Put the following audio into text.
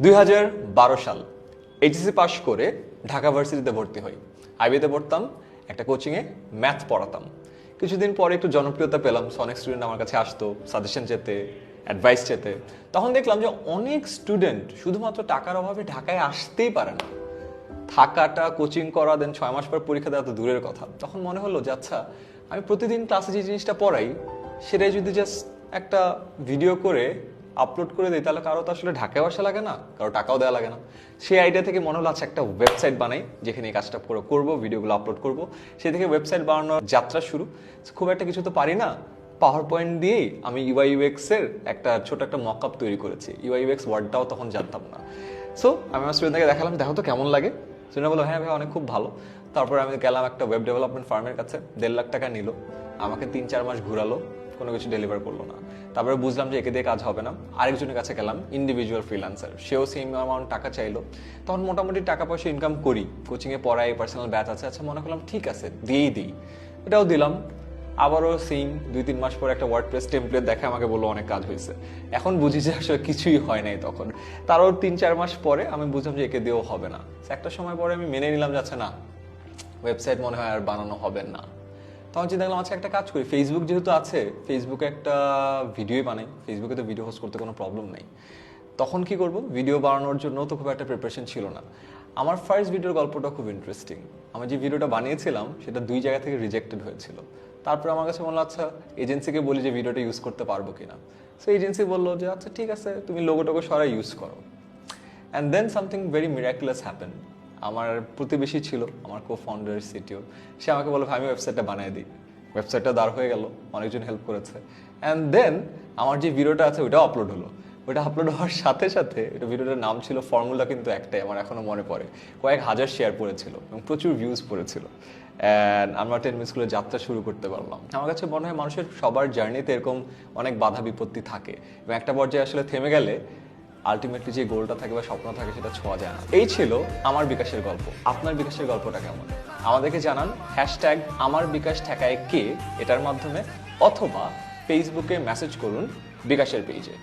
দুই হাজার বারো সাল এইচএসসি পাশ করে ঢাকা ভার্সিটিতে ভর্তি হই। আইবিতে পড়তাম, একটা কোচিংয়ে ম্যাথ পড়াতাম। কিছুদিন পরে একটু জনপ্রিয়তা পেলাম অনেক স্টুডেন্ট আমার কাছে আসতো সাজেশন চেতে অ্যাডভাইস চেতে। তখন দেখলাম যে অনেক স্টুডেন্ট শুধুমাত্র টাকার অভাবে ঢাকায় আসতেই পারে না। থাকাটা, কোচিং করা দেন ছয় মাস পর পরীক্ষা দেওয়া তো দূরের কথা। তখন মনে হলো যে আচ্ছা আমি প্রতিদিন ক্লাসে যে জিনিসটা পড়াই, সেটাই যদি জাস্ট একটা ভিডিও করে আপলোড করে দিই, তাহলে কারও তো আসলে ঢাকায় আসা লাগে না, কারও টাকাও দেওয়া লাগে না। সেই আইডিয়া থেকে মনে হলো আচ্ছা একটা ওয়েবসাইট বানাই, যেখানে এই কাজটা করে করব ভিডিওগুলো আপলোড করব। সেই থেকে ওয়েবসাইট বানানোর যাত্রা শুরু। খুব একটা কিছু তো পারি না। পাওয়ার পয়েন্ট দিয়েই আমি ইউআই ইউএক্স এর একটা ছোট একটা মক আপ তৈরি করেছি। ইউআই ইউএক্স ওয়ার্ডটাও তখন জানতাম না। সো আমি আমার স্টুডেন্টকে দেখালাম, দেখো তো কেমন লাগে? স্টুডেন্ট বলল হ্যাঁ ভাই, অনেক খুব ভালো। তারপর আমি গেলাম একটা ওয়েব ডেভেলপমেন্ট ফার্মের কাছে, দেড় লাখ টাকা নিল। আমাকে তিন চার মাস ঘুরালো। কোনো কিছু ডেলিভার করল না। তারপরে বুঝলাম যে একে দিয়ে কাজ হবে না। আরেকজনের কাছে গেলাম ইন্ডিভিজুয়াল ফ্রিল্যান্সার সেও সেম অ্যামাউন্ট টাকা চাইলো। তখন মোটামুটি টাকা পয়সা ইনকাম করি। কোচিংয়ে পড়াই পার্সোনাল ব্যাচ আছে। আচ্ছা মনে করলাম, ঠিক আছে, দিয়েই দিই। এটাও দিলাম। আবারও সেম দুই, তিন মাস পর একটা ওয়ার্ড প্রেস টেমপ্লেট দেখে আমাকে বলল, অনেক কাজ হয়েছে। এখন বুঝি যে আসলে কিছুই হয় নাই তখন। তারও তিন, চার মাস পরে আমি বুঝলাম যে একে দিয়েও হবে না। একটা সময় পরে আমি মেনে নিলাম যাচ্ছে না ওয়েবসাইট মনে হয় আর বানানো হবে না। তখন চিন্তা করলাম আচ্ছা একটা কাজ করি। ফেসবুক যেহেতু আছে ফেসবুকে একটা ভিডিও বানাই। ফেসবুকে তো ভিডিও হোস্ট করতে কোনো প্রবলেম নেই। তখন কি করব? ভিডিও বানানোর জন্য তো খুব একটা প্রিপারেশন ছিল না। আমার ফার্স্ট ভিডিওর গল্পটা খুব ইন্টারেস্টিং আমি যে ভিডিওটা বানিয়েছিলাম, সেটা দুই জায়গা থেকে রিজেক্টেড হয়েছিল। তারপরে আমার কাছে মনে আচ্ছা এজেন্সিকে বলি যে ভিডিওটা ইউজ করতে পারব কিনা। সো এজেন্সি বলল যে আচ্ছা ঠিক আছে, তুমি লোগো টোগো সরাই ইউজ করো। And then something very miraculous happen আমার প্রতিবেশী ছিল, আমার কো ফাউন্ডার সিটিও সে আমাকে বলে আমি ওয়েবসাইটটা বানিয়ে দিই। ওয়েবসাইটটা দাঁড় হয়ে গেল, অনেকজন হেল্প করেছে। অ্যান্ড দেন আমার যে ভিডিওটা আছে ওইটাও আপলোড হলো। ওইটা আপলোড হওয়ার সাথে সাথে এটা ভিডিওটার নাম ছিল ফর্মুলা কিন্তু একটাই, আমার এখনও মনে পড়ে। কয়েক হাজার শেয়ার পড়েছিল এবং প্রচুর ভিউজ পড়েছিল। অ্যান্ড আমরা টেন স্কুলে যাত্রা শুরু করতে পারলাম। আমার কাছে মনে হয় মানুষের সবার জার্নিতে এরকম অনেক বাধা বিপত্তি থাকে। এবং একটা পর্যায়ে আসলে থেমে গেলে আলটিমেটলি যে গোলটা থাকে বা স্বপ্ন থাকে সেটা ছোঁয়া যায় না। এই ছিল আমার বিকাশের গল্প। আপনার বিকাশের গল্পটা কেমন? আমাদেরকে জানান হ্যাশট্যাগ আমার বিকাশ ঠেকায় কে এটার মাধ্যমে, অথবা ফেসবুকে মেসেজ করুন বিকাশের পেজে